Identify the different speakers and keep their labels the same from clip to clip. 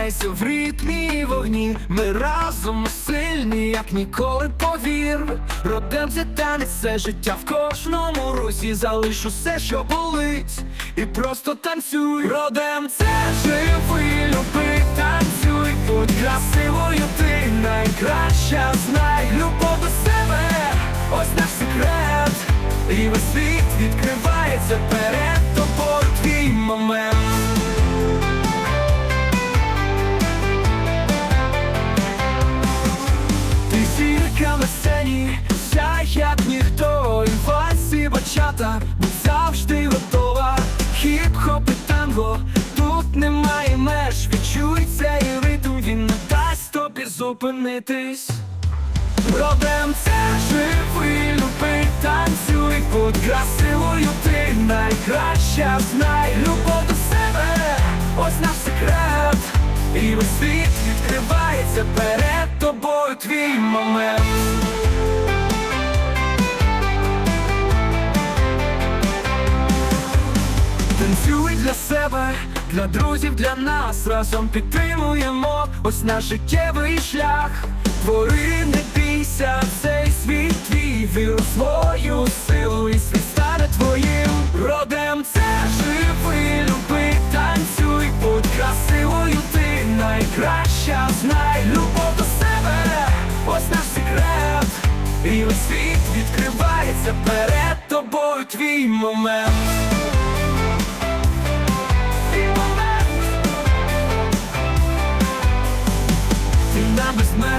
Speaker 1: зупиняйся в ритмі вогні. Ми разом сильні, як ніколи повір. Родем це танець, це життя в кожному русі. Залиш усе, що болить, і просто танцюй. Родем це живи, люби, танцюй. Будь красивою, ти найкраща, знай любов до себе, ось наш секрет. І весь світ відкривається перед тобою твій момент. Завжди готова. Хіп-хоп і танго, тут немає меж. Відчуй цей ритм, він не дасть тобі зупинитись. Родем це живи, люби, танцюй, будь красивою, ти найкраща, знай. Любов до себе, ось наш секрет, і весь світ відкривається перед тобою твій момент. Для себе, для друзів, для нас разом підтримуємо ось наш життєвий шлях. Твори, не бійся, цей світ твій вір свою силу і світ стане твоїм. Родем це живи, люби, танцюй, будь красивою, ти найкраща, знай любов до себе, ось наш секрет, і весь світ відкривається перед тобою твій момент.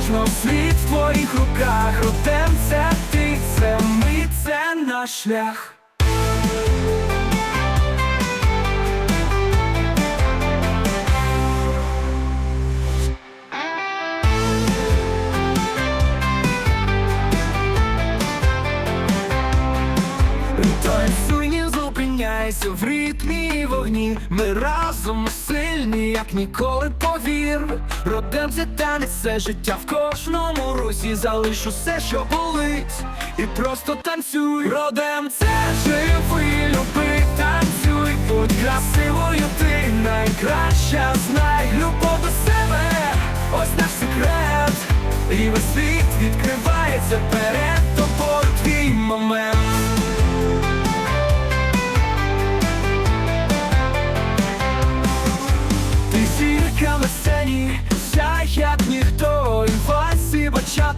Speaker 1: На безмежно світ в твоїх руках. Родем це ти, це ми, це наш шлях зупиняйся в ритмі вогні. Ми разом сильні, як ніколи повір. Родем це танець, це життя в кожному русі. Залиш усе, що болить, і просто танцюй. Родем це живи, люби, танцюй, будь красивою, ти найкраща, знай любов до себе, ось наш секрет, і весь світ відкривається перед тобою твій момент.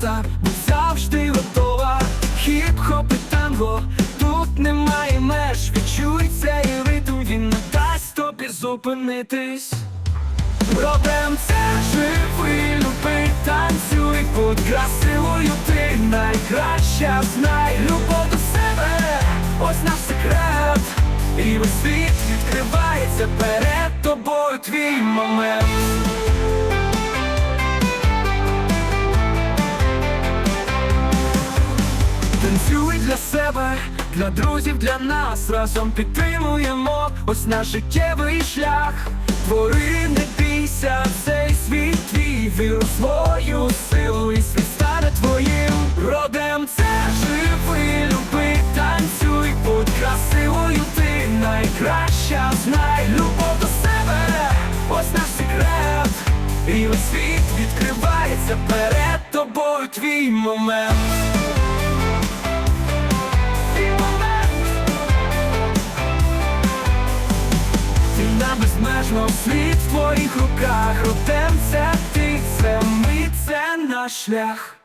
Speaker 1: Бачата, будь завжди готова. Хіп-хоп і танго, тут немає меж. Відчуй цей ритм, він не дасть тобі зупинитись. Родем це живи, люби, танцюй, будь красивою, ти найкраща, знай любов до себе, ось наш секрет, і весь світ відкривається перед тобою твій момент. Танцюй для себе, для друзів, для нас разом підтримуємо ось наш життєвий шлях. Твори, не бійся, цей світ твій вір свою силу і світ стане твоїм. Родем це живи, люби, танцюй, будь красивою, ти найкраща, знай любов до себе, ось наш секрет, і весь світ відкривається перед тобою твій момент. На безмежно світ в твоїх руках Родем це ти, це ми, це наш шлях